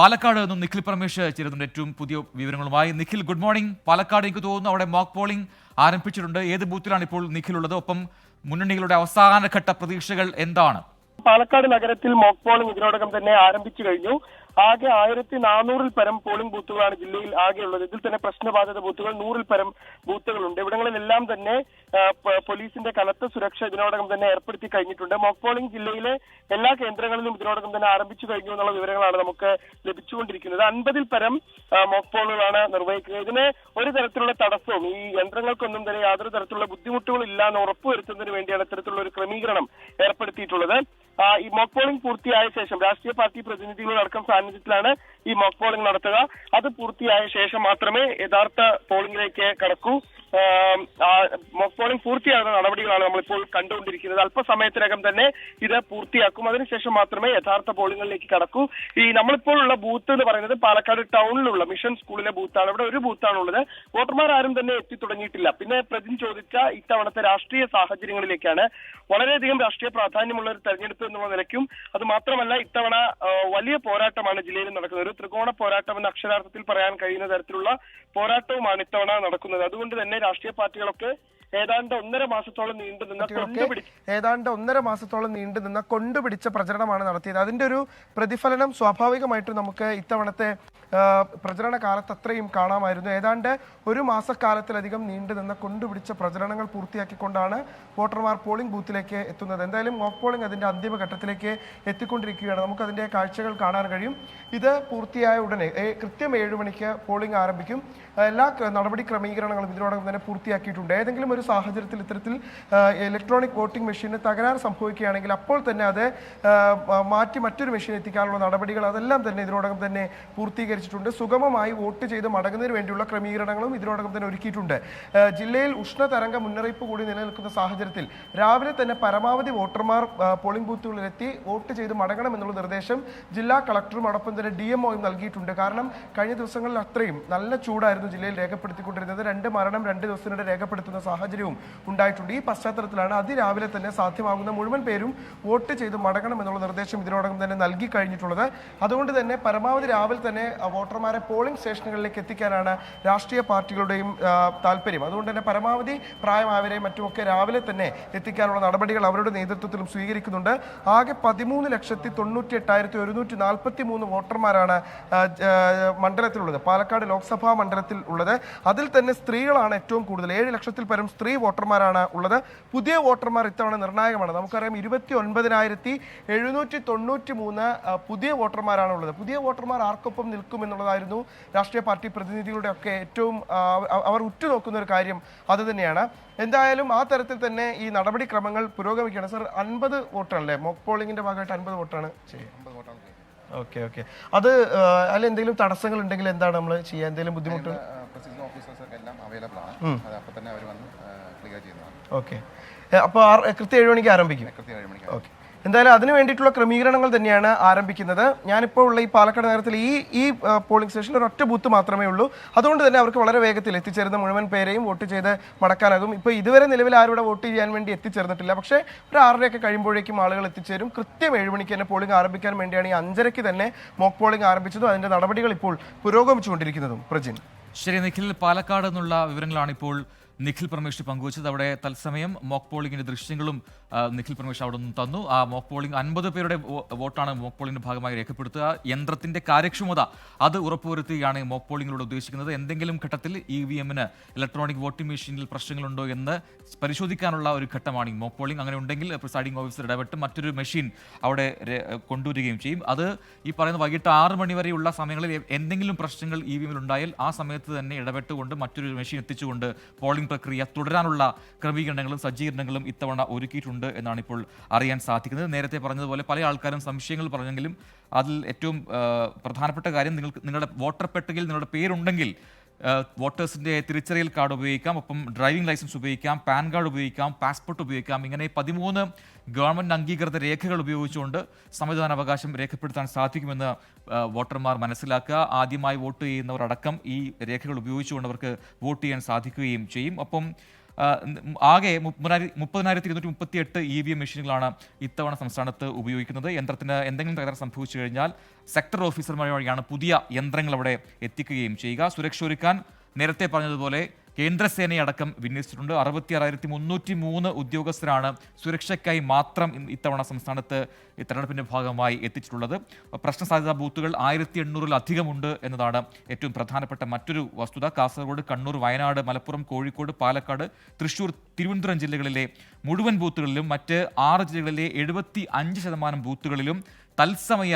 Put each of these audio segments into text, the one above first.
പാലക്കാട് നിന്നും നിഖിൽ പരമേഷ് ചേരുന്നുണ്ട് ഏറ്റവും പുതിയ വിവരങ്ങളുമായി. നിഖിൽ ഗുഡ് മോർണിംഗ് പാലക്കാട് എനിക്ക് തോന്നുന്നു അവിടെ മോക്ക് പോളിംഗ് ആരംഭിച്ചിട്ടുണ്ട്. ഏത് ബൂത്തിലാണ് ഇപ്പോൾ നിഖിൽ ഉള്ളത് ഒപ്പം മുന്നണികളുടെ അവസാനഘട്ട പ്രതീക്ഷകൾ എന്താണ്? പാലക്കാട് നഗരത്തിൽ മോക്ക് പോളിംഗ് ഇതിനോടകം തന്നെ ആരംഭിച്ചു കഴിഞ്ഞു. ആകെ ആയിരത്തി നാനൂറിൽ പരം പോളിംഗ് ബൂത്തുകളാണ് ജില്ലയിൽ ആകെയുള്ളത്. ഇതിൽ തന്നെ പ്രശ്നബാധിത ബൂത്തുകൾ നൂറിൽ പരം ബൂത്തുകളുണ്ട് ഇവിടങ്ങളിലെല്ലാം തന്നെ പോലീസിന്റെ കനത്ത സുരക്ഷ ഇതിനോടകം തന്നെ ഏർപ്പെടുത്തി കഴിഞ്ഞിട്ടുണ്ട്. മോക്ക് പോളിംഗ് ജില്ലയിലെ എല്ലാ കേന്ദ്രങ്ങളിലും ഇതിനോടകം തന്നെ ആരംഭിച്ചു കഴിഞ്ഞു എന്നുള്ള വിവരങ്ങളാണ് നമുക്ക് ലഭിച്ചുകൊണ്ടിരിക്കുന്നത്. അൻപതിൽ പരം മോക്ക് പോളുകളാണ് നിർവഹിക്കുന്നത്. ഇതിന് ഒരു തരത്തിലുള്ള തടസ്സവും ഈ യന്ത്രങ്ങൾക്കൊന്നും തന്നെ യാതൊരു തരത്തിലുള്ള ബുദ്ധിമുട്ടുകളും ഇല്ല എന്ന് ഉറപ്പുവരുത്തുന്നതിന് വേണ്ടിയാണ് ഇത്തരത്തിലുള്ള ഒരു ക്രമീകരണം ഏർപ്പെടുത്തിയിട്ടുള്ളത്. ഈ മോക്ക് പോളിംഗ് പൂർത്തിയായ ശേഷം രാഷ്ട്രീയ പാർട്ടി പ്രതിനിധികളടക്കം സാന്നിധ്യത്തിലാണ് ഈ മോക്ക് പോളിംഗ് നടത്തുക. അത് പൂർത്തിയായ ശേഷം മാത്രമേ യഥാർത്ഥ പോളിംഗിലേക്ക് കടക്കൂ. മോക്ക് പൂർത്തിയാകുന്ന നടപടികളാണ് നമ്മളിപ്പോൾ കണ്ടുകൊണ്ടിരിക്കുന്നത്. അല്പസമയത്തിനകം തന്നെ ഇത് പൂർത്തിയാക്കും. അതിനുശേഷം മാത്രമേ യഥാർത്ഥ പോളിംഗിലേക്ക് കടക്കൂ. ഈ നമ്മളിപ്പോൾ ഉള്ള ബൂത്ത് എന്ന് പറയുന്നത് പാലക്കാട് ടൗണിലുള്ള മിഷൻ സ്കൂളിലെ ബൂത്താണ്. ഇവിടെ ഒരു ബൂത്താണുള്ളത്. വോട്ടർമാർ ആരും തന്നെ എത്തി തുടങ്ങിയിട്ടില്ല പിന്നെ പ്രതിൻ ചോദിച്ച ഇത്തവണത്തെ രാഷ്ട്രീയ സാഹചര്യങ്ങളിലേക്കാണ് വളരെയധികം രാഷ്ട്രീയ പ്രാധാന്യമുള്ള ഒരു തെരഞ്ഞെടുപ്പ് എന്നുള്ള നിലയ്ക്കും അത് മാത്രമല്ല ഇത്തവണ വലിയ പോരാട്ടമാണ് ജില്ലയിൽ നടക്കുന്നത്. ഒരു ത്രികോണ പോരാട്ടം എന്ന അക്ഷരാർത്ഥത്തിൽ പറയാൻ കഴിയുന്ന തരത്തിലുള്ള പോരാട്ടവുമാണ് ഇത്തവണ നടക്കുന്നത്. അതുകൊണ്ട് തന്നെ രാഷ്ട്രീയ പാർട്ടികളൊക്കെ ഏതാണ്ട് ഒന്നര മാസത്തോളം നീണ്ടു നിന്ന ഏതാണ്ട് ഒന്നര മാസത്തോളം നീണ്ടു നിന്ന കൊണ്ടുപിടിച്ച പ്രചരണമാണ് നടത്തിയത്. അതിന്റെ ഒരു പ്രതിഫലനം സ്വാഭാവികമായിട്ടും നമുക്ക് ഇത്തവണത്തെ പ്രചരണ കാലത്ത് അത്രയും കാണാമായിരുന്നു. ഏതാണ്ട് ഒരു മാസക്കാലത്തിലധികം നീണ്ടു നിന്ന കൊണ്ടുപിടിച്ച പ്രചരണങ്ങൾ പൂർത്തിയാക്കിക്കൊണ്ടാണ് വോട്ടർമാർ പോളിംഗ് ബൂത്തിലേക്ക് എത്തുന്നത്. എന്തായാലും മോക്ക് പോളിംഗ് അതിന്റെ അന്തിമഘട്ടത്തിലേക്ക് എത്തിക്കൊണ്ടിരിക്കുകയാണ്. നമുക്ക് അതിന്റെ കാഴ്ചകൾ കാണാൻ കഴിയും. ഇത് പൂർത്തിയായ ഉടനെ കൃത്യം ഏഴ് മണിക്ക് പോളിംഗ് ആരംഭിക്കും. എല്ലാ നടപടി ക്രമീകരണങ്ങളും ഇതിനോടകം തന്നെ പൂർത്തിയാക്കിയിട്ടുണ്ട്. ഏതെങ്കിലും ഒരു സാഹചര്യത്തിൽ ഇത്തരത്തിൽ ഇലക്ട്രോണിക് വോട്ടിംഗ് മെഷീന് തകരാറ് സംഭവിക്കുകയാണെങ്കിൽ അപ്പോൾ തന്നെ അത് മാറ്റി മറ്റൊരു മെഷീൻ എത്തിക്കാനുള്ള നടപടികൾ അതെല്ലാം തന്നെ ഇതിനോടകം തന്നെ പൂർത്തീകരിച്ചിട്ടുണ്ട്. സുഗമമായി വോട്ട് ചെയ്ത് മടങ്ങുന്നതിന് വേണ്ടിയുള്ള ക്രമീകരണങ്ങളും ഇതിനോടകം തന്നെ ഒരുക്കിയിട്ടുണ്ട്. ജില്ലയിൽ ഉഷ്ണതരംഗ മുന്നറിയിപ്പ് കൂടി നിലനിൽക്കുന്ന സാഹചര്യത്തിൽ രാവിലെ തന്നെ പരമാവധി വോട്ടർമാർ പോളിംഗ് ബൂത്തുകളിലെത്തി വോട്ട് ചെയ്ത് മടങ്ങണം എന്നുള്ള നിർദ്ദേശം ജില്ലാ കളക്ടറും അതോടൊപ്പം തന്നെ ഡി എംഒയും നൽകിയിട്ടുണ്ട്. കാരണം കഴിഞ്ഞ ദിവസങ്ങളിൽ അത്രയും നല്ല ചൂടായിരുന്നു ജില്ലയിൽ രേഖപ്പെടുത്തിക്കൊണ്ടിരുന്നത്. രണ്ട് മരണം രണ്ട് ദിവസത്തിനിടെ രേഖപ്പെടുത്തുന്ന സാഹചര്യവും ഉണ്ടായിട്ടുണ്ട്. ഈ പശ്ചാത്തലത്തിലാണ് അതിരാവിലെ തന്നെ സാധ്യമാകുന്ന മുഴുവൻ പേരും വോട്ട് ചെയ്ത് മടങ്ങണം എന്നുള്ള നിർദ്ദേശം ഇതിനോടകം തന്നെ നൽകി കഴിഞ്ഞിട്ടുള്ളത്. അതുകൊണ്ട് തന്നെ പരമാവധി രാവിലെ തന്നെ വോട്ടർമാരെ പോളിംഗ് സ്റ്റേഷനുകളിലേക്ക് എത്തിക്കാനാണ് രാഷ്ട്രീയ പാർട്ടികളുടെയും താല്പര്യം. അതുകൊണ്ട് തന്നെ പരമാവധി പ്രായമായവരെയും മറ്റുമൊക്കെ രാവിലെ തന്നെ എത്തിക്കാനുള്ള നടപടികൾ അവരുടെ നേതൃത്വത്തിലും സ്വീകരിക്കുന്നുണ്ട്. ആകെ പതിമൂന്ന് ലക്ഷത്തി തൊണ്ണൂറ്റി എട്ടായിരത്തി ഒരുന്നൂറ്റി നാൽപ്പത്തി മൂന്ന് വോട്ടർമാരാണ് മണ്ഡലത്തിലുള്ളത്. പാലക്കാട് ലോക്സഭാ മണ്ഡലത്തിൽ ഉള്ളത്. അതിൽ തന്നെ സ്ത്രീകളാണ് ഏറ്റവും കൂടുതൽ. ഏഴ് ലക്ഷത്തിൽ പരം സ്ത്രീ വോട്ടർമാരാണ് ഉള്ളത്. പുതിയ വോട്ടർമാർ ഇത്തവണ നിർണായകമാണ്. നമുക്കറിയാം ഇരുപത്തി ഒൻപതിനായിരത്തി എഴുന്നൂറ്റി തൊണ്ണൂറ്റി മൂന്ന് പുതിയ വോട്ടർമാരാണ് ഉള്ളത്. പുതിയ വോട്ടർമാർ ആർക്കൊപ്പം നിൽക്കും എന്നുള്ളതായിരുന്നു രാഷ്ട്രീയ പാർട്ടി പ്രതിനിധികളുടെ ഒക്കെ ഏറ്റവും അവർ ഉറ്റുനോക്കുന്ന ഒരു കാര്യം അത് തന്നെയാണ്. എന്തായാലും ആ തരത്തിൽ തന്നെ ഈ നടപടിക്രമങ്ങൾ പുരോഗമിക്കുകയാണ്. സർ അൻപത് വോട്ടാണല്ലേ മോക്ക് പോളിംഗിന്റെ ഭാഗമായിട്ട് അൻപത് വോട്ടാണ് ചെയ്യുന്നത് ഓക്കെ ഓക്കെ. അത് അല്ല അതിൽ എന്തെങ്കിലും തടസ്സങ്ങൾ ഉണ്ടെങ്കിൽ എന്താണ് നമ്മൾ ചെയ്യുക എന്തെങ്കിലും ബുദ്ധിമുട്ട്? പ്രസിഡന്റ് ഓഫീസേഴ്സ് എല്ലാം അവൈലബിൾ ആണ് അത് തന്നെ അവർ വന്ന് ചെയ്യുന്നതാണ്. ഓക്കെ അപ്പോൾ കൃത്യം ഏഴ് മണിക്ക് ആരംഭിക്കും? കൃത്യം ഏഴ് മണിക്ക് ഓക്കെ എന്തായാലും അതിന് വേണ്ടിയിട്ടുള്ള ക്രമീകരണങ്ങൾ തന്നെയാണ് ആരംഭിക്കുന്നത്. ഞാനിപ്പോൾ ഉള്ള ഈ പാലക്കാട് നഗരത്തിൽ ഈ ഈ പോളിംഗ് സ്റ്റേഷനിൽ ഒരൊറ്റ ഒറ്റ ബൂത്ത് മാത്രമേ ഉള്ളൂ. അതുകൊണ്ട് തന്നെ അവർക്ക് വളരെ വേഗത്തിൽ എത്തിച്ചേരുന്ന മുഴുവൻ പേരെയും വോട്ട് ചെയ്ത് മടക്കാനാകും. ഇപ്പോൾ ഇതുവരെ നിലവിൽ ആരുടെ വോട്ട് ചെയ്യാൻ വേണ്ടി എത്തിച്ചേർന്നിട്ടില്ല. പക്ഷേ ഒരു ആറരയൊക്കെ കഴിയുമ്പോഴേക്കും ആളുകൾ എത്തിച്ചേരും. കൃത്യം ഏഴ് മണിക്ക് തന്നെ പോളിംഗ് ആരംഭിക്കാൻ വേണ്ടിയാണ് ഈ അഞ്ചരയ്ക്ക് തന്നെ മോക്ക് പോളിംഗ് ആരംഭിച്ചതും. അതിന്റെ നടപടികൾ ഇപ്പോൾ പുരോഗമിച്ചുകൊണ്ടിരിക്കുന്നതും. പ്രജിൻ. ശരി നിഖിൽ. പാലക്കാട് എന്നുള്ള വിവരങ്ങളാണ് ഇപ്പോൾ നിഖിൽ പരമേഷ് പങ്കുവച്ചത് അവിടെ തത്സമയം മോക്ക് പോളിംഗിന്റെ ദൃശ്യങ്ങളും നിഖിൽ പരമേഷ് അവിടെ നിന്ന് തന്നു. ആ മോക്ക് പോളിംഗ് അൻപത് പേരുടെ വോട്ടാണ് മോക്ക് പോളിംഗിന്റെ ഭാഗമായി രേഖപ്പെടുത്തുക. യന്ത്രത്തിന്റെ കാര്യക്ഷമത അത് ഉറപ്പുവരുത്തുകയാണ് മോക്ക് പോളിംഗിലൂടെ ഉദ്ദേശിക്കുന്നത്. എന്തെങ്കിലും ഘട്ടത്തിൽ ഇ വി എമ്മിന് ഇലക്ട്രോണിക് വോട്ടിംഗ് മെഷീനിൽ പ്രശ്നങ്ങളുണ്ടോ എന്ന് പരിശോധിക്കാനുള്ള ഒരു ഘട്ടമാണ് ഈ മോക്ക് പോളിംഗ്. അങ്ങനെ ഉണ്ടെങ്കിൽ പ്രിസൈഡിംഗ് ഓഫീസർ ഇടപെട്ട് മറ്റൊരു മെഷീൻ അവിടെ കൊണ്ടുവരികയും ചെയ്യും. അത് ഈ പറയുന്ന വൈകിട്ട് ആറ് മണി വരെയുള്ള സമയങ്ങളിൽ എന്തെങ്കിലും പ്രശ്നങ്ങൾ ഇ വി എമ്മിൽ ഉണ്ടായാൽ ആ സമയത്ത് തന്നെ ഇടപെട്ടുകൊണ്ട് മറ്റൊരു മെഷീൻ എത്തിച്ചുകൊണ്ട് പോളിംഗ് പ്രക്രിയ തുടരാനുള്ള ക്രമീകരണങ്ങളും സജ്ജീകരണങ്ങളും ഇത്തവണ ഒരുക്കിയിട്ടുണ്ട് എന്നാണ് ഇപ്പോൾ അറിയാൻ സാധിക്കുന്നത്. നേരത്തെ പറഞ്ഞതുപോലെ പല ആൾക്കാരും സംശയങ്ങൾ പറഞ്ഞെങ്കിലും അതിൽ ഏറ്റവും പ്രധാനപ്പെട്ട കാര്യം നിങ്ങൾക്ക് നിങ്ങളുടെ വോട്ടർ പട്ടികയിൽ നിങ്ങളുടെ പേരുണ്ടെങ്കിൽ വോട്ടേഴ്സിന്റെ തിരിച്ചറിയൽ കാർഡ് ഉപയോഗിക്കാം ഒപ്പം ഡ്രൈവിംഗ് ലൈസൻസ് ഉപയോഗിക്കാം പാൻ കാർഡ് ഉപയോഗിക്കാം പാസ്പോർട്ട് ഉപയോഗിക്കാം. ഇങ്ങനെ പതിമൂന്ന് ഗവൺമെന്റ് അംഗീകൃത രേഖകൾ ഉപയോഗിച്ചുകൊണ്ട് സമ്മതിദാനാവകാശം രേഖപ്പെടുത്താൻ സാധിക്കുമെന്ന് വോട്ടർമാർ മനസ്സിലാക്കുക. ആദ്യമായി വോട്ട് ചെയ്യുന്നവർ അടക്കം ഈ രേഖകൾ ഉപയോഗിച്ചുകൊണ്ട് അവർക്ക് വോട്ട് ചെയ്യാൻ സാധിക്കുകയും ചെയ്യും. ഒപ്പം ആകെ മുപ്പതിനായിരത്തി ഇരുന്നൂറ്റി മുപ്പത്തി എട്ട് ഇ വി എം മെഷീനുകളാണ് ഇത്തവണ സംസ്ഥാനത്ത് ഉപയോഗിക്കുന്നത്. യന്ത്രത്തിന് എന്തെങ്കിലും തകരാർ സംഭവിച്ചു കഴിഞ്ഞാൽ സെക്ടർ ഓഫീസർമാർ വഴിയാണ് പുതിയ യന്ത്രങ്ങൾ അവിടെ എത്തിക്കുകയും ചെയ്യുക. സുരക്ഷ ഒരുക്കാൻ നേരത്തെ പറഞ്ഞതുപോലെ കേന്ദ്രസേനയടക്കം വിന്യസിച്ചിട്ടുണ്ട്. അറുപത്തി ആറായിരത്തി മുന്നൂറ്റി മൂന്ന് ഉദ്യോഗസ്ഥരാണ് സുരക്ഷയ്ക്കായി മാത്രം ഇത്തവണ സംസ്ഥാനത്ത് തെരഞ്ഞെടുപ്പിന്റെ ഭാഗമായി എത്തിച്ചിട്ടുള്ളത്. പ്രശ്ന സാധ്യതാ ബൂത്തുകൾ ആയിരത്തി എണ്ണൂറിലധികമുണ്ട് എന്നതാണ് ഏറ്റവും പ്രധാനപ്പെട്ട മറ്റൊരു വസ്തുത. കാസർഗോഡ് കണ്ണൂർ വയനാട് മലപ്പുറം കോഴിക്കോട് പാലക്കാട് തൃശൂർ തിരുവനന്തപുരം ജില്ലകളിലെ മുഴുവൻ ബൂത്തുകളിലും മറ്റ് ആറ് ജില്ലകളിലെ എഴുപത്തി അഞ്ച് ശതമാനം ബൂത്തുകളിലും തത്സമയ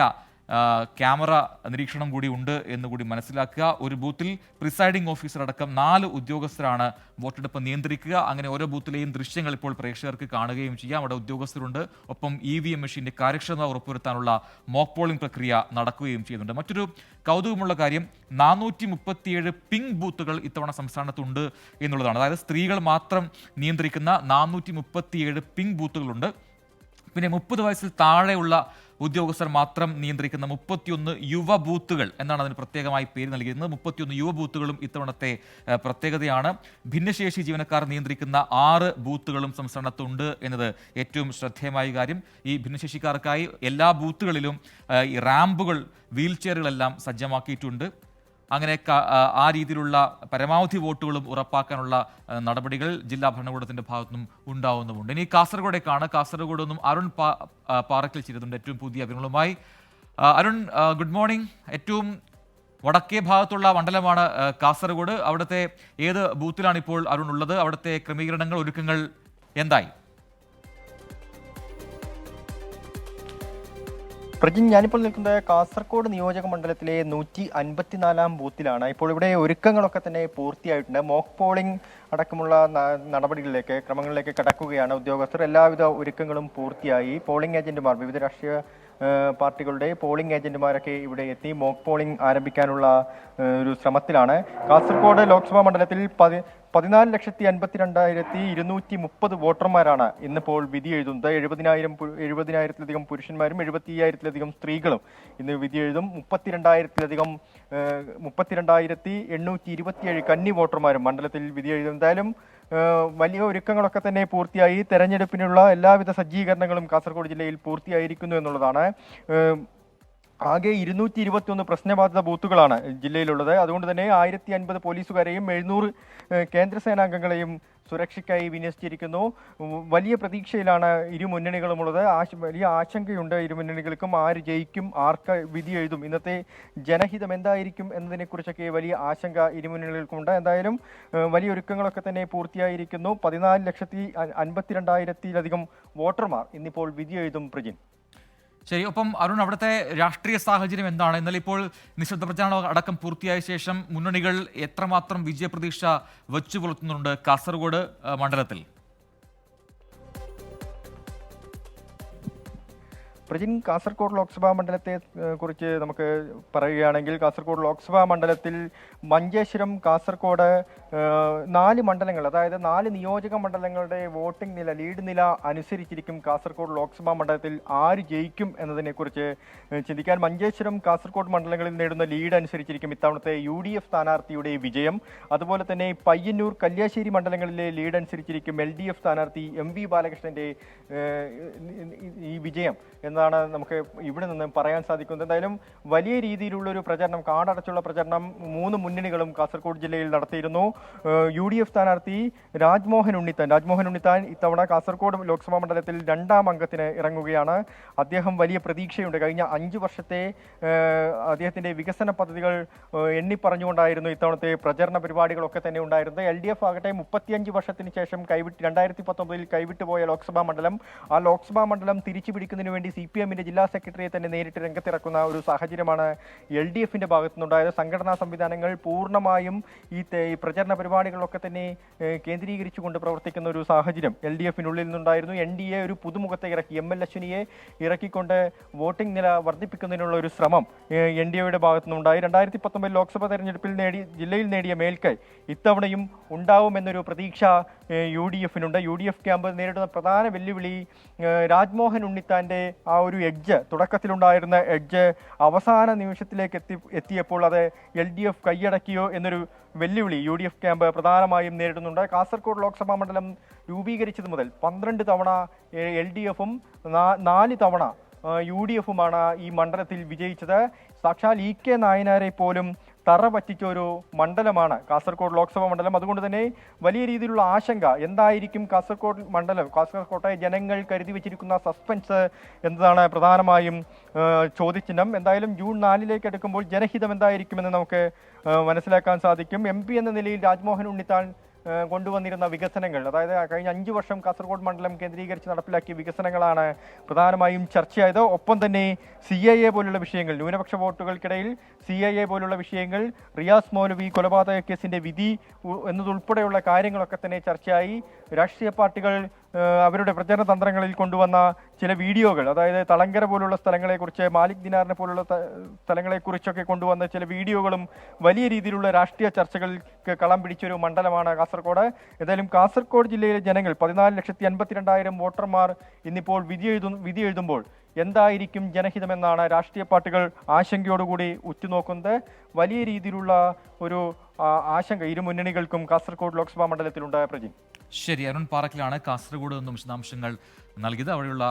ക്യാമറ നിരീക്ഷണം കൂടി ഉണ്ട് എന്ന് കൂടി മനസ്സിലാക്കുക. ഒരു ബൂത്തിൽ പ്രിസൈഡിംഗ് ഓഫീസർ അടക്കം നാല് ഉദ്യോഗസ്ഥരാണ് വോട്ടെടുപ്പ് നിയന്ത്രിക്കുക. അങ്ങനെ ഓരോ ബൂത്തിലെയും ദൃശ്യങ്ങൾ ഇപ്പോൾ പ്രേക്ഷകർക്ക് കാണുകയും ചെയ്യാം. അവിടെ ഉദ്യോഗസ്ഥരുണ്ട്. ഒപ്പം ഇ വി എം മെഷീന്റെ കാര്യക്ഷമത ഉറപ്പുവരുത്താനുള്ള മോക്ക് പോളിംഗ് പ്രക്രിയ നടക്കുകയും ചെയ്യുന്നുണ്ട്. മറ്റൊരു കൗതുകമുള്ള കാര്യം നാനൂറ്റി മുപ്പത്തിയേഴ് പിങ്ക് ബൂത്തുകൾ ഇത്തവണ സംസ്ഥാനത്തുണ്ട് എന്നുള്ളതാണ്. അതായത് സ്ത്രീകൾ മാത്രം നിയന്ത്രിക്കുന്ന നാനൂറ്റി മുപ്പത്തിയേഴ് പിങ്ക് ബൂത്തുകളുണ്ട്. പിന്നെ മുപ്പത് വയസ്സിൽ താഴെയുള്ള ഉദ്യോഗസ്ഥർ മാത്രം നിയന്ത്രിക്കുന്ന മുപ്പത്തിയൊന്ന് യുവ ബൂത്തുകൾ എന്നാണ് അതിന് പ്രത്യേകമായി പേര് നൽകിയിരുന്നത് മുപ്പത്തിയൊന്ന് യുവ ബൂത്തുകളും ഇത്തവണത്തെ പ്രത്യേകതയാണ്. ഭിന്നശേഷി ജീവനക്കാർ നിയന്ത്രിക്കുന്ന ആറ് ബൂത്തുകളും സംസ്ഥാനത്തുണ്ട് എന്നത് ഏറ്റവും ശ്രദ്ധേയമായ കാര്യം. ഈ ഭിന്നശേഷിക്കാർക്കായി എല്ലാ ബൂത്തുകളിലും റാമ്പുകൾ വീൽ ചെയറുകളെല്ലാം സജ്ജമാക്കിയിട്ടുണ്ട്. അങ്ങനെ ആ, രീതിയിലുള്ള പരമാവധി വോട്ടുകളും ഉറപ്പാക്കാനുള്ള നടപടികൾ ജില്ലാ ഭരണകൂടത്തിന്റെ ഭാഗത്തുനിന്നും ഉണ്ടാവുന്നുമുണ്ട്. ഇനി കാസർഗോഡേക്കാണ്. കാസർഗോഡ് നിന്നും അരുൺ പാറക്കിൽ ചെയ്തിട്ടുണ്ട് ഏറ്റവും പുതിയ വിവരങ്ങളുമായി അരുൺ ഗുഡ് മോർണിംഗ്. ഏറ്റവും വടക്കേ ഭാഗത്തുള്ള മണ്ഡലമാണ് കാസർഗോഡ്. അവിടുത്തെ ഏത് ബൂത്തിലാണ് ഇപ്പോൾ അരുൺ ഉള്ളത്? അവിടുത്തെ ക്രമീകരണങ്ങൾ ഒരുക്കങ്ങൾ എന്തായി? പ്രജിൻ ഞാനിപ്പോൾ നിൽക്കുന്നത് കാസർഗോഡ് നിയോജക മണ്ഡലത്തിലെ നൂറ്റി അൻപത്തിനാലാം ബൂത്തിലാണ്. ഇപ്പോൾ ഇവിടെ ഒരുക്കങ്ങളൊക്കെ തന്നെ പൂർത്തിയായിട്ടുണ്ട്. മോക്ക് പോളിംഗ് അടക്കമുള്ള നടപടികളിലേക്ക് ക്രമങ്ങളിലേക്ക് കടക്കുകയാണ് ഉദ്യോഗസ്ഥർ. എല്ലാവിധ ഒരുക്കങ്ങളും പൂർത്തിയായി. പോളിംഗ് ഏജന്റുമാർ വിവിധ രാഷ്ട്രീയ പാർട്ടികളുടെ പോളിംഗ് ഏജന്റുമാരൊക്കെ ഇവിടെ എത്തി മോക്ക് പോളിംഗ് ആരംഭിക്കാനുള്ള ഒരു ശ്രമത്തിലാണ്. കാസർഗോഡ് ലോക്സഭാ മണ്ഡലത്തിൽ പതിനാല് ലക്ഷത്തി അൻപത്തിരണ്ടായിരത്തി ഇരുന്നൂറ്റി മുപ്പത് വോട്ടർമാരാണ് ഇന്നിപ്പോൾ വിധി എഴുതുന്നത്. എഴുപതിനായിരം എഴുപതിനായിരത്തിലധികം പുരുഷന്മാരും എഴുപത്തി അയ്യായിരത്തിലധികം സ്ത്രീകളും ഇന്ന് വിധി എഴുതും. മുപ്പത്തിരണ്ടായിരത്തിലധികം മുപ്പത്തിരണ്ടായിരത്തി എണ്ണൂറ്റി ഇരുപത്തിയേഴ് കന്നി വോട്ടർമാരും മണ്ഡലത്തിൽ വിധി എഴുതും. എന്തായാലും വലിയ ഒരുക്കങ്ങളൊക്കെ തന്നെ പൂർത്തിയായി. തെരഞ്ഞെടുപ്പിനുള്ള എല്ലാവിധ സജ്ജീകരണങ്ങളും കാസർഗോഡ് ജില്ലയിൽ പൂർത്തിയായിരിക്കുന്നു എന്നുള്ളതാണ്. ആകെ ഇരുന്നൂറ്റി ഇരുപത്തി ഒന്ന് പ്രശ്നബാധിത ബൂത്തുകളാണ് ജില്ലയിലുള്ളത്. അതുകൊണ്ട് തന്നെ ആയിരത്തി അൻപത് പോലീസുകാരെയും എഴുന്നൂറ് കേന്ദ്ര കേന്ദ്രസേനാംഗങ്ങളെയും സുരക്ഷയ്ക്കായി വിന്യസിച്ചിരിക്കുന്നു. വലിയ പ്രതീക്ഷയിലാണ് ഇരു മുന്നണികളുമുള്ളത്. ആശ വലിയ ആശങ്കയുണ്ട് ഇരു മുന്നണികൾക്കും. ആര് ജയിക്കും ആർക്ക് വിധി എഴുതും ഇന്നത്തെ ജനഹിതം എന്തായിരിക്കും എന്നതിനെക്കുറിച്ചൊക്കെ വലിയ ആശങ്ക ഇരു മുന്നണികൾക്കുണ്ട്. എന്തായാലും വലിയ ഒരുക്കങ്ങളൊക്കെ തന്നെ പൂർത്തിയായിരിക്കുന്നു. പതിനാല് ലക്ഷത്തി അൻപത്തിരണ്ടായിരത്തിലധികം വോട്ടർമാർ ഇന്നിപ്പോൾ വിധി എഴുതും പ്രജിൻ. ശരി ഒപ്പം അരുൺ അവിടുത്തെ രാഷ്ട്രീയ സാഹചര്യം എന്താണ്? എന്നാൽ ഇപ്പോൾ നിശബ്ദ പ്രചാരണം അടക്കം പൂർത്തിയായ ശേഷം മുന്നണികൾ എത്രമാത്രം വിജയപ്രതീക്ഷ വെച്ചു പുലർത്തുന്നുണ്ട് കാസർഗോഡ് മണ്ഡലത്തിൽ? പ്രജിൻ കാസർഗോഡ് ലോക്സഭാ മണ്ഡലത്തെ കുറിച്ച് നമുക്ക് പറയുകയാണെങ്കിൽ കാസർഗോഡ് ലോക്സഭാ മണ്ഡലത്തിൽ മഞ്ചേശ്വരം കാസർഗോഡ് നാല് മണ്ഡലങ്ങൾ അതായത് നാല് നിയോജക മണ്ഡലങ്ങളുടെ വോട്ടിംഗ് നില ലീഡ് നില അനുസരിച്ചിരിക്കും കാസർഗോഡ് ലോക്സഭാ മണ്ഡലത്തിൽ ആര് ജയിക്കും എന്നതിനെക്കുറിച്ച് ചിന്തിക്കാൻ മഞ്ചേശ്വരം കാസർഗോഡ് മണ്ഡലങ്ങളിൽ നേടുന്ന ലീഡ് അനുസരിച്ചിരിക്കും ഇത്തവണത്തെ യു ഡി എഫ് സ്ഥാനാർത്ഥിയുടെ വിജയം. അതുപോലെ തന്നെ പയ്യന്നൂർ കല്യാശ്ശേരി മണ്ഡലങ്ങളിലെ ലീഡ് അനുസരിച്ചിരിക്കും എൽ ഡി എഫ് സ്ഥാനാർത്ഥി എം വി ബാലകൃഷ്ണന്റെ ഈ വിജയം. എന്നാണ് നമുക്ക് ഇവിടെ നിന്ന് പറയാൻ സാധിക്കുന്നത്. എന്തായാലും വലിയ രീതിയിലുള്ള ഒരു പ്രചരണം കാടടച്ചുള്ള പ്രചരണം മൂന്ന് മുന്നണികളും കാസർഗോഡ് ജില്ലയിൽ നടത്തിയിരുന്നു. യു ഡി എഫ് സ്ഥാനാർത്ഥി രാജ്മോഹൻ ഉണ്ണിത്താൻ. രാജ്മോഹൻ ഉണ്ണിത്താൻ ഇത്തവണ കാസർഗോഡ് ലോക്സഭാ മണ്ഡലത്തിൽ രണ്ടാം അംഗത്തിന് ഇറങ്ങുകയാണ്. അദ്ദേഹം വലിയ പ്രതീക്ഷയുണ്ട്. കഴിഞ്ഞ അഞ്ച് വർഷത്തെ അദ്ദേഹത്തിന്റെ വികസന പദ്ധതികൾ എണ്ണിപ്പറഞ്ഞുകൊണ്ടായിരുന്നു എണ്ണി പറഞ്ഞുകൊണ്ടായിരുന്നു ഇത്തവണത്തെ പ്രചരണ പരിപാടികളൊക്കെ തന്നെ ഉണ്ടായിരുന്നത്. എൽ ഡി എഫ് ആകട്ടെ മുപ്പത്തിയഞ്ച് വർഷത്തിന് ശേഷം കൈവിട്ട് രണ്ടായിരത്തി പത്തൊമ്പതിൽ കൈവിട്ടുപോയ ലോക്സഭാ മണ്ഡലം ആ ലോക്സഭാ മണ്ഡലം തിരിച്ചു പിടിക്കുന്നതിന് വേണ്ടി സി പി എമ്മിന്റെ ജില്ലാ സെക്രട്ടറിയെ തന്നെ നേരിട്ട് രംഗത്തിറക്കുന്ന ഒരു സാഹചര്യമാണ് എൽ ഡി എഫിന്റെ ഭാഗത്തുനിന്നുണ്ടായത്. സംഘടനാ സംവിധാനങ്ങൾ പൂർണമായും ഈ പ്രചരണ പരിപാടികളൊക്കെ തന്നെ കേന്ദ്രീകരിച്ചുകൊണ്ട് പ്രവർത്തിക്കുന്ന ഒരു സാഹചര്യം എൽ ഡി എഫിനുള്ളിൽ നിന്നുണ്ടായിരുന്നു. എൻ ഡി എ ഒരു പുതുമുഖത്തെ ഇറക്കി. എം എൽ അശ്വിനിയെ ഇറക്കിക്കൊണ്ട് വോട്ടിംഗ് നില വർദ്ധിപ്പിക്കുന്നതിനുള്ള ഒരു ശ്രമം എൻ ഡി എയുടെ ഭാഗത്തുനിന്നുണ്ടായി. രണ്ടായിരത്തി പത്തൊമ്പതിൽ ലോക്സഭാ തെരഞ്ഞെടുപ്പിൽ നേടി ജില്ലയിൽ നേടിയ മേൽക്കൈ ഇത്തവണയും ഉണ്ടാവുമെന്നൊരു പ്രതീക്ഷ യു ഡി എഫിനുണ്ട് യു ഡി എഫ് ക്യാമ്പ് നേരിടുന്ന പ്രധാന വെല്ലുവിളി രാജ്മോഹൻ ഉണ്ണിത്താന്റെ ആ ഒരു എഡ്ജ് തുടക്കത്തിലുണ്ടായിരുന്ന എഡ്ജ് അവസാന നിമിഷത്തിലേക്ക് എത്തി എത്തിയപ്പോൾ അത് എൽ ഡി എഫ് കൈയടക്കിയോ എന്നൊരു വെല്ലുവിളി യു ഡി എഫ് ക്യാമ്പ് പ്രധാനമായും നേരിടുന്നുണ്ട്. കാസർഗോഡ് ലോക്സഭാ മണ്ഡലം രൂപീകരിച്ചത് മുതൽ പന്ത്രണ്ട് തവണ എൽ ഡി എഫും നാല് തവണ യു ഡി എഫുമാണ് ഈ മണ്ഡലത്തിൽ വിജയിച്ചത്. സാക്ഷാൽ ഇ കെ നായനാരെ പോലും തറ പറ്റിച്ച ഒരു മണ്ഡലമാണ് കാസർഗോഡ് ലോക്സഭാ മണ്ഡലം. അതുകൊണ്ട് തന്നെ വലിയ രീതിയിലുള്ള ആശങ്ക. എന്തായിരിക്കും കാസർഗോഡ് മണ്ഡലം? കാസർകോട്ടെ ജനങ്ങൾ കരുതി വെച്ചിരിക്കുന്ന സസ്പെൻസ് എന്നതാണ് പ്രധാനമായും ചോദ്യചിഹ്നം. എന്തായാലും ജൂൺ നാലിലേക്ക് എടുക്കുമ്പോൾ ജനഹിതം എന്തായിരിക്കുമെന്ന് നമുക്ക് മനസ്സിലാക്കാൻ സാധിക്കും. എം എന്ന നിലയിൽ രാജ്മോഹൻ ഉണ്ണിത്താൻ കൊണ്ടുവന്നിരുന്ന വികസനങ്ങൾ അതായത് കഴിഞ്ഞ അഞ്ച് വർഷം കാസർഗോഡ് മണ്ഡലം കേന്ദ്രീകരിച്ച് നടപ്പിലാക്കിയ വികസനങ്ങളാണ് പ്രധാനമായും ചർച്ചയായത്. ഒപ്പം തന്നെ സി ഐ എ പോലുള്ള വിഷയങ്ങൾ ന്യൂനപക്ഷ വോട്ടുകൾക്കിടയിൽ സി ഐ എ പോലുള്ള വിഷയങ്ങൾ റിയാസ് മൗലവി കൊലപാതക കേസിന്റെ വിധി എന്നതുൾപ്പെടെയുള്ള കാര്യങ്ങളൊക്കെ തന്നെ ചർച്ചയായി. രാഷ്ട്രീയ പാർട്ടികൾ അവരുടെ പ്രചരണ തന്ത്രങ്ങളിൽ കൊണ്ടുവന്ന ചില വീഡിയോകൾ അതായത് തളങ്കര പോലുള്ള സ്ഥലങ്ങളെക്കുറിച്ച് മാലിക് ദിനാറിനെ പോലുള്ള സ്ഥലങ്ങളെക്കുറിച്ചൊക്കെ കൊണ്ടുവന്ന ചില വീഡിയോകളും വലിയ രീതിയിലുള്ള രാഷ്ട്രീയ ചർച്ചകൾക്ക് കളം പിടിച്ചൊരു മണ്ഡലമാണ് കാസർഗോഡ് ഏതായാലും കാസർഗോഡ് ജില്ലയിലെ ജനങ്ങൾ പതിനാല് ലക്ഷത്തി അൻപത്തിരണ്ടായിരം വോട്ടർമാർ ഇന്നിപ്പോൾ വിധി എഴുതു വിധി എഴുതുമ്പോൾ എന്തായിരിക്കും ജനഹിതമെന്നാണ് രാഷ്ട്രീയ പാർട്ടികൾ ആശങ്കയോടുകൂടി ഉറ്റുനോക്കുന്നത്. വലിയ രീതിയിലുള്ള ഒരു ആശങ്ക ഇരു മുന്നണികൾക്കും കാസർഗോഡ് ലോക്സഭാ മണ്ഡലത്തിലുണ്ടായ പ്രജി. ശരി അരുൺ പാറക്കിലാണ് കാസർഗോഡ് നിന്നും വിശദാംശങ്ങൾ നൽകിയത്. അവിടെയുള്ള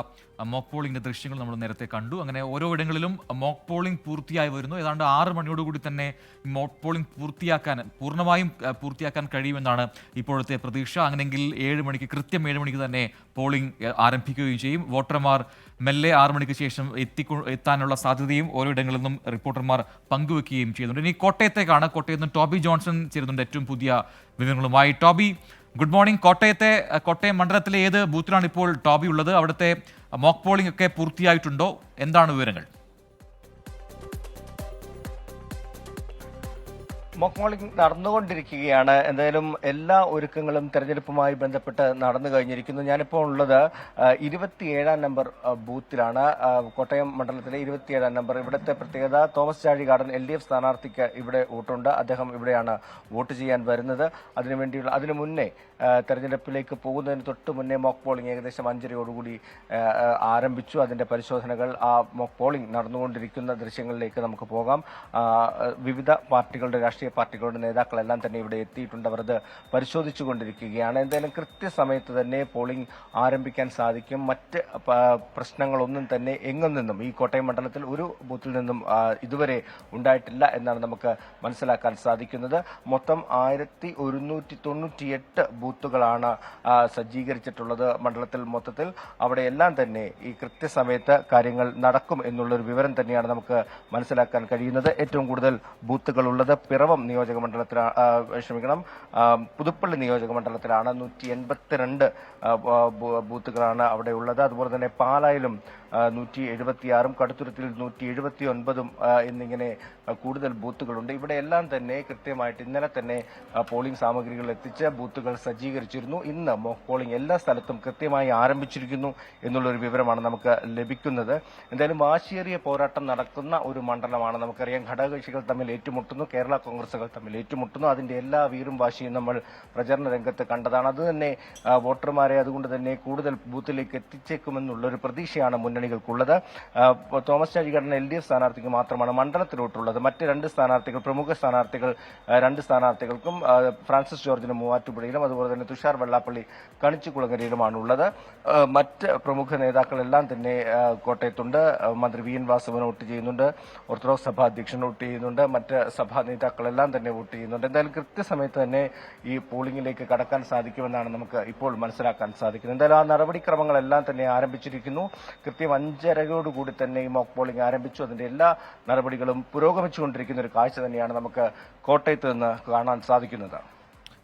മോക്ക് പോളിംഗിന്റെ ദൃശ്യങ്ങൾ നമ്മൾ നേരത്തെ കണ്ടു. അങ്ങനെ ഓരോ ഇടങ്ങളിലും മോക്ക് പോളിംഗ് പൂർത്തിയായി വരുന്നു. ഏതാണ്ട് ആറ് മണിയോടുകൂടി തന്നെ മോക്ക് പോളിംഗ് പൂർത്തിയാക്കാൻ പൂർണമായും പൂർത്തിയാക്കാൻ കഴിയുമെന്നാണ് ഇപ്പോഴത്തെ പ്രതീക്ഷ. അങ്ങനെയെങ്കിൽ ഏഴ് മണിക്ക് കൃത്യം ഏഴ് മണിക്ക് തന്നെ പോളിംഗ് ആരംഭിക്കുകയും ചെയ്യും. വോട്ടർമാർ മെല്ലെ ആറ് മണിക്ക് ശേഷം എത്തിക്കൊ എത്താനുള്ള സാധ്യതയും ഓരോ ഇടങ്ങളിൽ നിന്നും റിപ്പോർട്ടർമാർ പങ്കുവെക്കുകയും ചെയ്യുന്നുണ്ട്. ഇനി കോട്ടയത്തേക്കാണ്. കോട്ടയത്ത് നിന്ന് ടോബി ജോൺസൺ ചേരുന്നുണ്ട് ഏറ്റവും പുതിയ വിവരങ്ങളുമായി. ടോബി ഗുഡ് മോർണിംഗ് കോട്ടയത്തെ കോട്ടയം മണ്ഡലത്തിലെ ഏത് ബൂത്തിലാണ് ഇപ്പോൾ ടോബി ഉള്ളത്? അവിടുത്തെ മോക്ക് പോളിംഗ് ഒക്കെ പൂർത്തിയായിട്ടുണ്ടോ? എന്താണ് വിവരങ്ങൾ? മോക്ക് പോളിംഗ് നടന്നുകൊണ്ടിരിക്കുകയാണ്. എന്തായാലും എല്ലാ ഒരുക്കങ്ങളും തെരഞ്ഞെടുപ്പുമായി ബന്ധപ്പെട്ട് നടന്നു കഴിഞ്ഞിരിക്കുന്നു. ഞാനിപ്പോൾ ഉള്ളത് ഇരുപത്തിയേഴാം നമ്പർ ബൂത്തിലാണ്. കോട്ടയം മണ്ഡലത്തിലെ ഇരുപത്തിയേഴാം നമ്പർ. ഇവിടുത്തെ പ്രത്യേകത Thomas Chazhikadan L D F സ്ഥാനാർത്ഥിക്ക് ഇവിടെ വോട്ടുണ്ട്. അദ്ദേഹം ഇവിടെയാണ് വോട്ട് ചെയ്യാൻ വരുന്നത്. അതിനുവേണ്ടിയുള്ള അതിനു മുന്നേ തെരഞ്ഞെടുപ്പിലേക്ക് പോകുന്നതിന് തൊട്ട് മുന്നേ മോക്ക് പോളിംഗ് ഏകദേശം അഞ്ചരയോടുകൂടി ആരംഭിച്ചു. അതിന്റെ പരിശോധനകൾ ആ മോക്ക് പോളിംഗ് നടന്നുകൊണ്ടിരിക്കുന്ന ദൃശ്യങ്ങളിലേക്ക് നമുക്ക് പോകാം. വിവിധ പാർട്ടികളുടെ രാഷ്ട്രീയ പാർട്ടികളുടെ നേതാക്കളെല്ലാം തന്നെ ഇവിടെ എത്തിയിട്ടുണ്ട്. അവർ അത് പരിശോധിച്ചു കൊണ്ടിരിക്കുകയാണ് എന്തായാലും കൃത്യസമയത്ത് തന്നെ പോളിംഗ് ആരംഭിക്കാൻ സാധിക്കും. മറ്റ് പ്രശ്നങ്ങളൊന്നും തന്നെ എങ്ങും നിന്നും ഈ കോട്ടയം മണ്ഡലത്തിൽ ഒരു ബൂത്തിൽ നിന്നും ഇതുവരെ ഉണ്ടായിട്ടില്ല എന്നാണ് നമുക്ക് മനസ്സിലാക്കാൻ സാധിക്കുന്നത്. മൊത്തം ആയിരത്തി ഒരുന്നൂറ്റി തൊണ്ണൂറ്റിയെട്ട് ബൂത്തുകളാണ് സജ്ജീകരിച്ചിട്ടുള്ളത് മണ്ഡലത്തിൽ മൊത്തത്തിൽ. അവിടെ എല്ലാം തന്നെ ഈ കൃത്യസമയത്ത് കാര്യങ്ങൾ നടക്കും എന്നുള്ളൊരു വിവരം തന്നെയാണ് നമുക്ക് മനസ്സിലാക്കാൻ കഴിയുന്നത്. ഏറ്റവും കൂടുതൽ ബൂത്തുകൾ ഉള്ളത് പിറവം നിയോജക മണ്ഡലത്തിലാണ് ക്ഷമിക്കണം പുതുപ്പള്ളി നിയോജക മണ്ഡലത്തിലാണ്. നൂറ്റി എൺപത്തിരണ്ട് ബൂത്തുകളാണ് അവിടെ ഉള്ളത്. അതുപോലെ തന്നെ പാലായിലും നൂറ്റി എഴുപത്തിയാറും കടുത്തുരുത്തിൽ നൂറ്റി എഴുപത്തി ഒൻപതും എന്നിങ്ങനെ കൂടുതൽ ബൂത്തുകളുണ്ട്. ഇവിടെ എല്ലാം തന്നെ കൃത്യമായിട്ട് ഇന്നലെ തന്നെ പോളിംഗ് സാമഗ്രികൾ എത്തിച്ച് ബൂത്തുകൾ സജ്ജീകരിച്ചിരുന്നു. ഇന്ന് മോക്ക് പോളിംഗ് എല്ലാ സ്ഥലത്തും കൃത്യമായി ആരംഭിച്ചിരിക്കുന്നു എന്നുള്ളൊരു വിവരമാണ് നമുക്ക് ലഭിക്കുന്നത്. എന്തായാലും വാശിയേറിയ പോരാട്ടം നടക്കുന്ന ഒരു മണ്ഡലമാണ് നമുക്കറിയാം. ഘടകകക്ഷികൾ തമ്മിൽ ഏറ്റുമുട്ടുന്നു കേരള കോൺഗ്രസുകൾ തമ്മിൽ ഏറ്റുമുട്ടുന്നു. അതിന്റെ എല്ലാ വീറും വാശിയും നമ്മൾ പ്രചരണ രംഗത്ത് കണ്ടതാണ്. അത് തന്നെ വോട്ടർമാരെ അതുകൊണ്ട് തന്നെ കൂടുതൽ ബൂത്തിലേക്ക് എത്തിച്ചേക്കുമെന്നുള്ള ഒരു പ്രതീക്ഷയാണ് മുന്നണികൾക്കുള്ളത്. Thomas Chazhikadan L D F സ്ഥാനാർത്ഥിക്ക് മാത്രമാണ് മണ്ഡലത്തിലോട്ടുള്ളത്. മറ്റ് രണ്ട് സ്ഥാനാർത്ഥികൾ പ്രമുഖ സ്ഥാനാർത്ഥികൾ രണ്ട് സ്ഥാനാർത്ഥികൾക്കും ഫ്രാൻസിസ് ജോർജിന് മൂവാറ്റുപുഴയിലും അതുപോലെ തന്നെ തുഷാർ വെള്ളാപ്പള്ളി കണിച്ചുകുളങ്ങരയിലുമാണ് ഉള്ളത് മറ്റ് പ്രമുഖ നേതാക്കളെല്ലാം തന്നെ കോട്ടയത്തുണ്ട്. മന്ത്രി വി എൻ വാസവൻ വോട്ട് ചെയ്യുന്നുണ്ട്. ഓർത്തഡോക്സ് സഭാ അധ്യക്ഷൻ വോട്ട് ചെയ്യുന്നുണ്ട്. മറ്റ് സഭാ നേതാക്കളെല്ലാം തന്നെ വോട്ട് ചെയ്യുന്നുണ്ട്. എന്തായാലും കൃത്യസമയത്ത് തന്നെ ഈ പോളിംഗിലേക്ക് കടക്കാൻ സാധിക്കുമെന്നാണ് നമുക്ക് ഇപ്പോൾ മനസ്സിലാക്കാൻ സാധിക്കുന്നത്. എന്തായാലും ആ നടപടിക്രമങ്ങളെല്ലാം തന്നെ ആരംഭിച്ചിരിക്കുന്നു. കൃത്യം അഞ്ചരയോടുകൂടി തന്നെ ഈ മോക്ക് പോളിംഗ് ആരംഭിച്ചു. അതിന്റെ എല്ലാ നടപടികളും പുരോഗമിച്ചുകൊണ്ടിരിക്കുന്ന ഒരു കാഴ്ച തന്നെയാണ് നമുക്ക് കോട്ടയത്ത് നിന്ന് കാണാൻ സാധിക്കുന്നത്.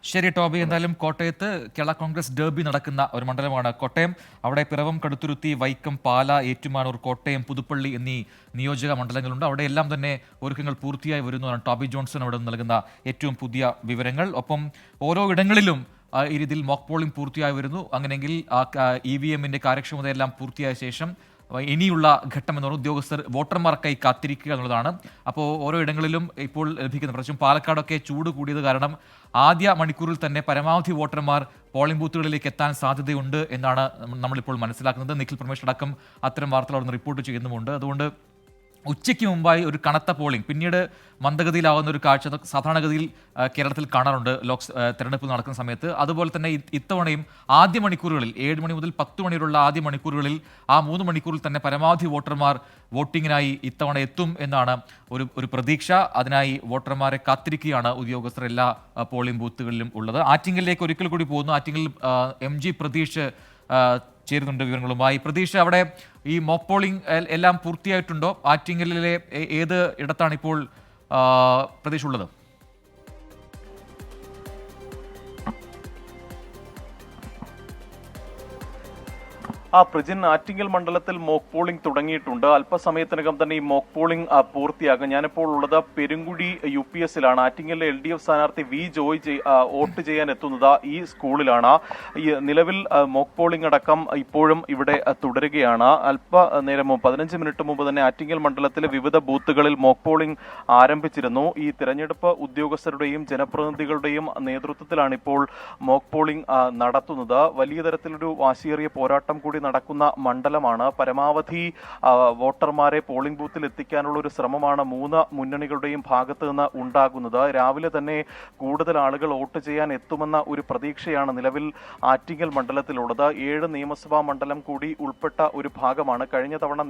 ശരി ടോബി. എന്തായാലും കോട്ടയത്ത് കേരള കോൺഗ്രസ് ഡേർബി നടക്കുന്ന ഒരു മണ്ഡലമാണ് കോട്ടയം. അവിടെ പിറവം കടുത്തുരുത്തി വൈക്കം പാല ഏറ്റുമാനൂർ കോട്ടയം പുതുപ്പള്ളി എന്നീ നിയോജക മണ്ഡലങ്ങളുണ്ട്. അവിടെ എല്ലാം തന്നെ ഒരുക്കങ്ങൾ പൂർത്തിയായി വരുന്നതാണ് ടോബി ജോൺസൺ അവിടെ നൽകുന്ന ഏറ്റവും പുതിയ വിവരങ്ങൾ. ഒപ്പം ഓരോ ഇടങ്ങളിലും ഈ രീതിയിൽ മോക്ക് പോളിംഗ് പൂർത്തിയായി വരുന്നു. അങ്ങനെയെങ്കിൽ ഇ വി എമ്മിന്റെ കാര്യക്ഷമതയെല്ലാം പൂർത്തിയായ ശേഷം ഇനിയുള്ള ഘട്ടം എന്ന് പറഞ്ഞാൽ ഉദ്യോഗസ്ഥർ വോട്ടർമാർക്കായി കാത്തിരിക്കുക എന്നുള്ളതാണ്. അപ്പോൾ ഓരോ ഇടങ്ങളിലും ഇപ്പോൾ ലഭിക്കുന്ന പ്രശ്നം പാലക്കാടൊക്കെ ചൂട് കൂടിയത് കാരണം ആദ്യ മണിക്കൂറിൽ തന്നെ പരമാവധി വോട്ടർമാർ പോളിംഗ് ബൂത്തുകളിലേക്ക് എത്താൻ സാധ്യതയുണ്ട് എന്നാണ് നമ്മളിപ്പോൾ മനസ്സിലാക്കുന്നത്. നിഖിൽ പ്രമേഷ് അടക്കം അത്തരം വാർത്തകൾ റിപ്പോർട്ട് ചെയ്യുന്നുമുണ്ട്. അതുകൊണ്ട് ഉച്ചയ്ക്ക് മുമ്പായി ഒരു കനത്ത പോളിംഗ് പിന്നീട് മന്ദഗതിയിലാവുന്ന ഒരു കാഴ്ച സാധാരണഗതിയിൽ കേരളത്തിൽ കാണാറുണ്ട്. ലോക്സ് തെരഞ്ഞെടുപ്പ് നടക്കുന്ന സമയത്ത്. അതുപോലെ തന്നെ ഇത്തവണയും ആദ്യ മണിക്കൂറുകളിൽ ഏഴ് മണി മുതൽ പത്ത് മണി വരെയുള്ള ആദ്യ മണിക്കൂറുകളിൽ ആ മൂന്ന് മണിക്കൂറിൽ തന്നെ പരമാവധി വോട്ടർമാർ വോട്ടിങ്ങിനായി ഇത്തവണ എത്തും എന്നാണ് ഒരു ഒരു പ്രതീക്ഷ. അതിനായി വോട്ടർമാരെ കാത്തിരിക്കുകയാണ് ഉദ്യോഗസ്ഥർ എല്ലാ പോളിംഗ് ബൂത്തുകളിലും ഉള്ളത്. ആറ്റിങ്ങലിലേക്ക് ഒരിക്കൽ കൂടി പോകുന്നു. ആറ്റിങ്ങലിൽ എം ജി പ്രതീഷ് ചേരുന്നുണ്ട് വിവരങ്ങളുമായി. പ്രതീക്ഷ അവിടെ ഈ പോളിംഗ് എല്ലാം പൂർത്തിയായിട്ടുണ്ടോ? ആറ്റിങ്ങലിലെ ഏത് ഇടത്താണ് ഇപ്പോൾ പ്രതീക്ഷ ഉള്ളത്? ആ പ്രജിൻ ആറ്റിങ്ങൽ മണ്ഡലത്തിൽ മോക്ക് പോളിംഗ് തുടങ്ങിയിട്ടുണ്ട്. അല്പസമയത്തിനകം തന്നെ ഈ മോക്ക് പോളിംഗ് പൂർത്തിയാകും. ഞാനിപ്പോൾ ഉള്ളത് പെരുങ്കുടി യു പി എസിലാണ്. ആറ്റിങ്ങലിലെ എൽ ഡി എഫ് സ്ഥാനാർത്ഥി വി ജോയ് വോട്ട് ചെയ്യാൻ എത്തുന്നത് ഈ സ്കൂളിലാണ്. നിലവിൽ മോക്ക് പോളിംഗ് അടക്കം ഇപ്പോഴും ഇവിടെ തുടരുകയാണ്. അല്പ നേരം മുമ്പ് പതിനഞ്ച് മിനിറ്റ് മുമ്പ് തന്നെ ആറ്റിങ്ങൽ മണ്ഡലത്തിലെ വിവിധ ബൂത്തുകളിൽ മോക്ക് പോളിംഗ് ആരംഭിച്ചിരുന്നു. ഈ തിരഞ്ഞെടുപ്പ് ഉദ്യോഗസ്ഥരുടെയും ജനപ്രതിനിധികളുടെയും നേതൃത്വത്തിലാണ് ഇപ്പോൾ മോക്ക് പോളിംഗ് നടത്തുന്നത്. വലിയ തരത്തിലൊരു വാശിയേറിയ പോരാട്ടം കൂടി നടക്കുന്ന മണ്ഡലമാണ്. പരമാവധി വോട്ടർമാരെ പോളിംഗ് ബൂത്തിൽ എത്തിക്കാനുള്ള ഒരു ശ്രമമാണ് മൂന്ന് മുന്നണികളുടെയും ഭാഗത്തു നിന്ന് ഉണ്ടാകുന്നത്. രാവിലെ തന്നെ കൂടുതൽ ആളുകൾ വോട്ട് ചെയ്യാൻ എത്തുമെന്ന ഒരു പ്രതീക്ഷയാണ് നിലവിൽ ആറ്റിങ്ങൽ മണ്ഡലത്തിലുള്ളത്. ഏഴ് നിയമസഭാ മണ്ഡലം കൂടി ഉൾപ്പെട്ട ഒരു ഭാഗമാണ്. കഴിഞ്ഞ തവണ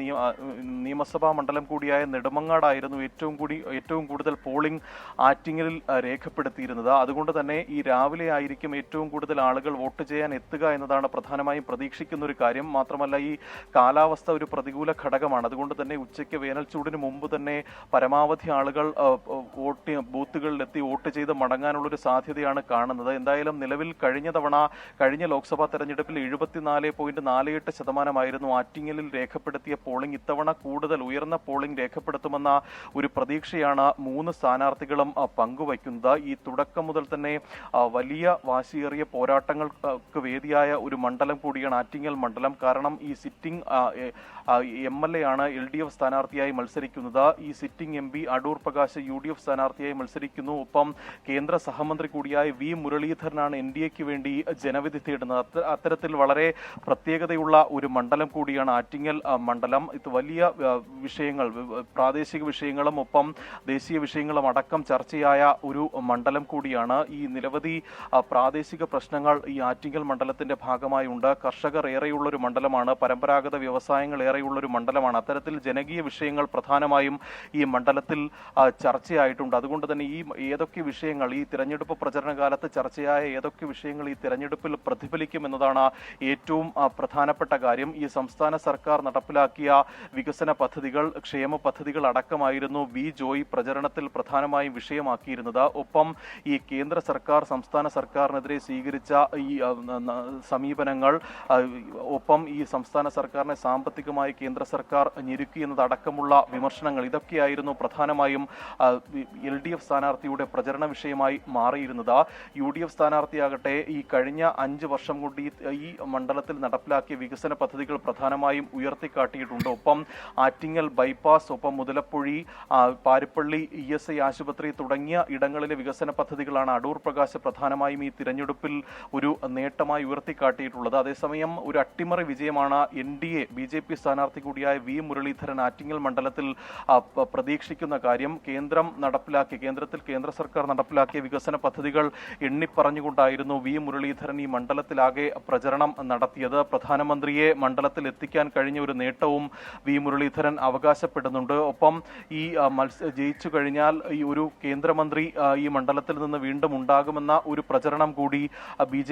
നിയമസഭാ മണ്ഡലം കൂടിയായ നെടുമങ്ങാടായിരുന്നു ഏറ്റവും കൂടി ഏറ്റവും കൂടുതൽ പോളിംഗ് ആറ്റിങ്ങലിൽ രേഖപ്പെടുത്തിയിരുന്നത്. അതുകൊണ്ട് തന്നെ ഈ രാവിലെ ആയിരിക്കും ഏറ്റവും കൂടുതൽ ആളുകൾ വോട്ട് ചെയ്യാൻ എത്തുക എന്നതാണ് പ്രധാനമായും പ്രതീക്ഷിക്കുന്ന ഒരു കാര്യം. മാത്രമല്ല ഈ കാലാവസ്ഥ ഒരു പ്രതികൂല ഘടകമാണ്. അതുകൊണ്ട് തന്നെ ഉച്ചയ്ക്ക് വേനൽ ചൂടിന് മുമ്പ് തന്നെ പരമാവധി ആളുകൾ വോട്ട് ബൂത്തുകളിലെത്തി വോട്ട് ചെയ്ത് മടങ്ങാനുള്ള ഒരു സാധ്യതയാണ് കാണുന്നത്. എന്തായാലും നിലവിൽ കഴിഞ്ഞ തവണ കഴിഞ്ഞ ലോക്സഭാ തെരഞ്ഞെടുപ്പിൽ എഴുപത്തിനാല് പോയിന്റ് നാല് എട്ട് ശതമാനമായിരുന്നു ആറ്റിങ്ങലിൽ രേഖപ്പെടുത്തിയ പോളിംഗ്. ഇത്തവണ കൂടുതൽ ഉയർന്ന പോളിംഗ് രേഖപ്പെടുത്തുമെന്ന ഒരു പ്രതീക്ഷയാണ് മൂന്ന് സ്ഥാനാർത്ഥികളും പങ്കുവയ്ക്കുന്നത്. ഈ തുടക്കം മുതൽ തന്നെ വലിയ വാശിയേറിയ പോരാട്ടങ്ങൾക്ക് വേദിയായ ഒരു മണ്ഡലം കൂടിയാണ് ആറ്റിങ്ങൽ മണ്ഡലം. കാരണം ഈ സിറ്റിംഗ് എം എൽ എ ആണ് എൽ ഡി എഫ് സ്ഥാനാർത്ഥിയായി മത്സരിക്കുന്നത്. ഈ sitting M P Adoor Prakash U D F സ്ഥാനാർത്ഥിയായി മത്സരിക്കുന്നു. ഒപ്പം കേന്ദ്ര സഹമന്ത്രി കൂടിയായ വി മുരളീധരനാണ് എൻ ഡി എക്ക് വേണ്ടി ജനവിധി തേടുന്നത്. അത്തരത്തിൽ വളരെ പ്രത്യേകതയുള്ള ഒരു മണ്ഡലം കൂടിയാണ് ആറ്റിങ്ങൽ മണ്ഡലം. ഇത് വലിയ വിഷയങ്ങൾ പ്രാദേശിക വിഷയങ്ങളും ഒപ്പം ദേശീയ വിഷയങ്ങളും അടക്കം ചർച്ചയായ ഒരു മണ്ഡലം കൂടിയാണ്. ഈ നിരവധി പ്രാദേശിക പ്രശ്നങ്ങൾ ഈ ആറ്റിങ്ങൽ മണ്ഡലത്തിന്റെ ഭാഗമായി ഉണ്ട് കർഷകർ ഏറെയുള്ള ഒരു മണ്ഡലമാണ്. പരമ്പരാഗത വ്യവസായങ്ങൾ ഏറെയുള്ള ഒരു മണ്ഡലമാണ്. അത്തരത്തിൽ ജനകീയ വിഷയങ്ങൾ പ്രധാനമായും ഈ മണ്ഡലത്തിൽ ചർച്ചയായിട്ടുണ്ട്. അതുകൊണ്ട് തന്നെ ഈ ഏതൊക്കെ വിഷയങ്ങൾ ഈ തിരഞ്ഞെടുപ്പ് പ്രചരണ കാലത്ത് ചർച്ചയായ ഏതൊക്കെ വിഷയങ്ങൾ ഈ തിരഞ്ഞെടുപ്പിൽ പ്രതിഫലിക്കും എന്നതാണ് ഏറ്റവും പ്രധാനപ്പെട്ട കാര്യം. ഈ സംസ്ഥാന സർക്കാർ നടപ്പിലാക്കിയ വികസന പദ്ധതികൾ ക്ഷേമ പദ്ധതികൾ അടക്കമായിരുന്നു വി ജോയ് പ്രചരണത്തിൽ പ്രധാനമായും വിഷയമാക്കിയിരുന്നത്. ഒപ്പം ഈ കേന്ദ്ര സർക്കാർ സംസ്ഥാന സർക്കാരിനെതിരെ സ്വീകരിച്ച ഈ സമീപനങ്ങൾ ആ, ഒപ്പം ഈ സംസ്ഥാന സർക്കാരിനെ സാമ്പത്തികമായി കേന്ദ്ര സർക്കാർ ഞെരുക്കി എന്നതടക്കമുള്ള വിമർശനങ്ങൾ ഇതൊക്കെയായിരുന്നു പ്രധാനമായും എൽ ഡി എഫ് സ്ഥാനാർത്ഥിയുടെ പ്രചരണ വിഷയമായി മാറിയിരുന്നത്. യു ഡി എഫ് സ്ഥാനാർത്ഥിയാകട്ടെ ഈ കഴിഞ്ഞ അഞ്ച് വർഷം കൊണ്ട് ഈ മണ്ഡലത്തിൽ നടപ്പിലാക്കിയ വികസന പദ്ധതികൾ പ്രധാനമായും ഉയർത്തിക്കാട്ടിയിട്ടുണ്ട്. ഒപ്പം ആറ്റിങ്ങൽ ബൈപ്പാസ് ഒപ്പം Muthalapozhi Parippally E S I ആശുപത്രി തുടങ്ങിയ ഇടങ്ങളിലെ വികസന പദ്ധതികളാണ് അടൂർ പ്രകാശ് പ്രധാനമായും ഈ തിരഞ്ഞെടുപ്പിൽ ഒരു നേട്ടമായി ഉയർത്തിക്കാട്ടിയിട്ടുള്ളത്. അതേസമയം ഒരു അട്ടിമറി വിജയമാണ് N D A B J P സ്ഥാനാർത്ഥി കൂടിയായ വി മുരളീധരൻ ആറ്റിങ്ങൽ മണ്ഡലത്തിൽ പ്രതീക്ഷിക്കുന്ന കാര്യം കേന്ദ്രം നടപ്പിലാക്കിയ കേന്ദ്രത്തിൽ കേന്ദ്ര സർക്കാർ നടപ്പിലാക്കിയ വികസന പദ്ധതികൾ എണ്ണിപ്പറഞ്ഞുകൊണ്ടായിരുന്നു വി മുരളീധരൻ ഈ മണ്ഡലത്തിലാകെ പ്രചരണം നടത്തിയത്. പ്രധാനമന്ത്രിയെ മണ്ഡലത്തിൽ എത്തിക്കാൻ കഴിഞ്ഞ ഒരു നേട്ടവും വി മുരളീധരൻ അവകാശപ്പെടുന്നുണ്ട്. ഒപ്പം ഈ മത്സ ജയിച്ചു കഴിഞ്ഞാൽ ഈ ഒരു കേന്ദ്രമന്ത്രി ഈ മണ്ഡലത്തിൽ നിന്ന് വീണ്ടും ഉണ്ടാകുമെന്ന ഒരു പ്രചരണം കൂടി ബി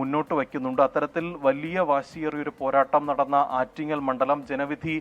മുന്നോട്ട് വയ്ക്കുന്നുണ്ട്. അത്തരത്തിൽ വലിയ വാശിയേറിയ ഒരു പോരാട്ടം നടന്ന ആറ്റിങ്ങൽ മണ്ഡലം ജനവിധി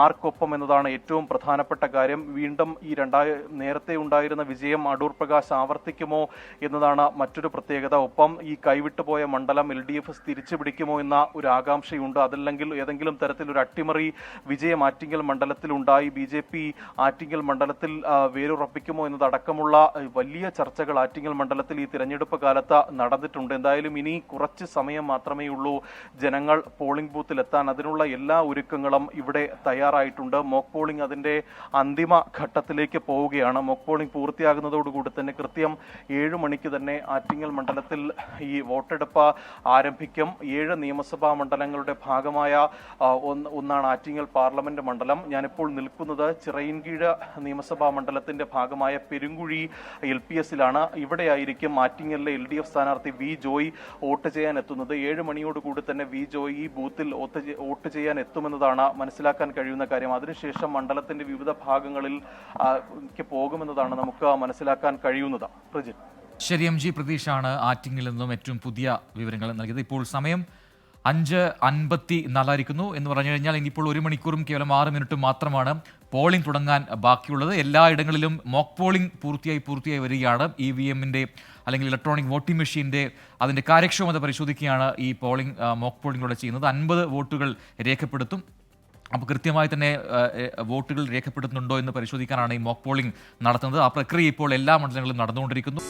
ആർക്കൊപ്പം എന്നതാണ് ഏറ്റവും പ്രധാനപ്പെട്ട കാര്യം. വീണ്ടും ഈ രണ്ടാ നേരത്തെ ഉണ്ടായിരുന്ന വിജയം അടൂർ പ്രകാശ് ആവർത്തിക്കുമോ എന്നതാണ് മറ്റൊരു പ്രത്യേകത. ഒപ്പം ഈ കൈവിട്ടു പോയ മണ്ഡലം എൽ ഡി എഫ് തിരിച്ചു പിടിക്കുമോ എന്ന ഒരു ആകാംക്ഷയുണ്ട്. അതല്ലെങ്കിൽ ഏതെങ്കിലും തരത്തിൽ ഒരു അട്ടിമറി വിജയം ആറ്റിങ്ങൽ മണ്ഡലത്തിൽ ഉണ്ടായി ബി ജെ പി ആറ്റിങ്ങൽ മണ്ഡലത്തിൽ വേരുറപ്പിക്കുമോ എന്നതടക്കമുള്ള വലിയ ചർച്ചകൾ ആറ്റിങ്ങൽ മണ്ഡലത്തിൽ ഈ തിരഞ്ഞെടുപ്പ് കാലത്ത് നടന്നിട്ടുണ്ട്. എന്തായാലും ഇനി കുറച്ച് സമയം മാത്രമേ ഉള്ളൂ. ജനങ്ങൾ പോളിംഗ് പോളിംഗ് ബൂത്തിൽ എത്താൻ അതിനുള്ള എല്ലാ ഒരുക്കങ്ങളും ഇവിടെ തയ്യാറായിട്ടുണ്ട്. മോക്ക് പോളിംഗ് അതിന്റെ അന്തിമ ഘട്ടത്തിലേക്ക് പോവുകയാണ്. മോക്ക് പോളിംഗ് പൂർത്തിയാകുന്നതോടുകൂടി തന്നെ കൃത്യം ഏഴ് മണിക്ക് തന്നെ ആറ്റിങ്ങൽ മണ്ഡലത്തിൽ ഈ വോട്ടെടുപ്പ് ആരംഭിക്കും. ഏഴ് നിയമസഭാ മണ്ഡലങ്ങളുടെ ഭാഗമായ ഒന്ന് ഒന്നാണ് ആറ്റിങ്ങൽ പാർലമെന്റ് മണ്ഡലം. ഞാനിപ്പോൾ നിൽക്കുന്നത് ചിറയിൻകീഴ് നിയമസഭാ മണ്ഡലത്തിന്റെ ഭാഗമായ പെരുങ്കുഴി എൽ പി എസിലാണ്. ഇവിടെയായിരിക്കും ആറ്റിങ്ങലിലെ എൽ ഡി എഫ് സ്ഥാനാർത്ഥി വി ജോയ് വോട്ട് ചെയ്യാൻ എത്തുന്നത്. ഏഴ് മണിയോടുകൂടി തന്നെ വി ജോയ് ഈ ബൂത്തിൽ വോട്ട് ചെയ്യാൻ എത്തുമെന്നതാണ് മനസ്സിലാക്കാൻ കഴിയുന്ന കാര്യം. അതിനുശേഷം മണ്ഡലത്തിന്റെ വിവിധ ഭാഗങ്ങളിൽ പോകുമെന്നതാണ് നമുക്ക് മനസ്സിലാക്കാൻ കഴിയുന്നത്. ശരി എം ജി പ്രതീഷാണ് ആറ്റിങ്ങിൽ നിന്നും ഏറ്റവും പുതിയ വിവരങ്ങൾ നൽകിയത്. ഇപ്പോൾ സമയം അഞ്ച് അൻപത്തി നാലായിരിക്കുന്നു എന്ന് പറഞ്ഞു കഴിഞ്ഞാൽ ഇനിയിപ്പോൾ ഒരു മണിക്കൂറും കേവലം ആറ് മിനിറ്റും മാത്രമാണ് പോളിംഗ് തുടങ്ങാൻ ബാക്കിയുള്ളത്. എല്ലായിടങ്ങളിലും മോക്ക് പോളിംഗ് പൂർത്തിയായി പൂർത്തിയായി വരികയാണ്. ഇ വി എമ്മിന്റെ അല്ലെങ്കിൽ ഇലക്ട്രോണിക് വോട്ടിംഗ് മെഷീന്റെ അതിന്റെ കാര്യക്ഷമത പരിശോധിക്കുകയാണ് ഈ പോളിംഗ് മോക്ക് പോളിംഗിലൂടെ ചെയ്യുന്നത്. അൻപത് വോട്ടുകൾ രേഖപ്പെടുത്തും. അപ്പോൾ കൃത്യമായി തന്നെ വോട്ടുകൾ രേഖപ്പെടുത്തുന്നുണ്ടോ എന്ന് പരിശോധിക്കാനാണ് ഈ മോക്ക് പോളിംഗ് നടത്തുന്നത്. ആ പ്രക്രിയ ഇപ്പോൾ എല്ലാ മണ്ഡലങ്ങളിലും നടന്നുകൊണ്ടിരിക്കുന്നു.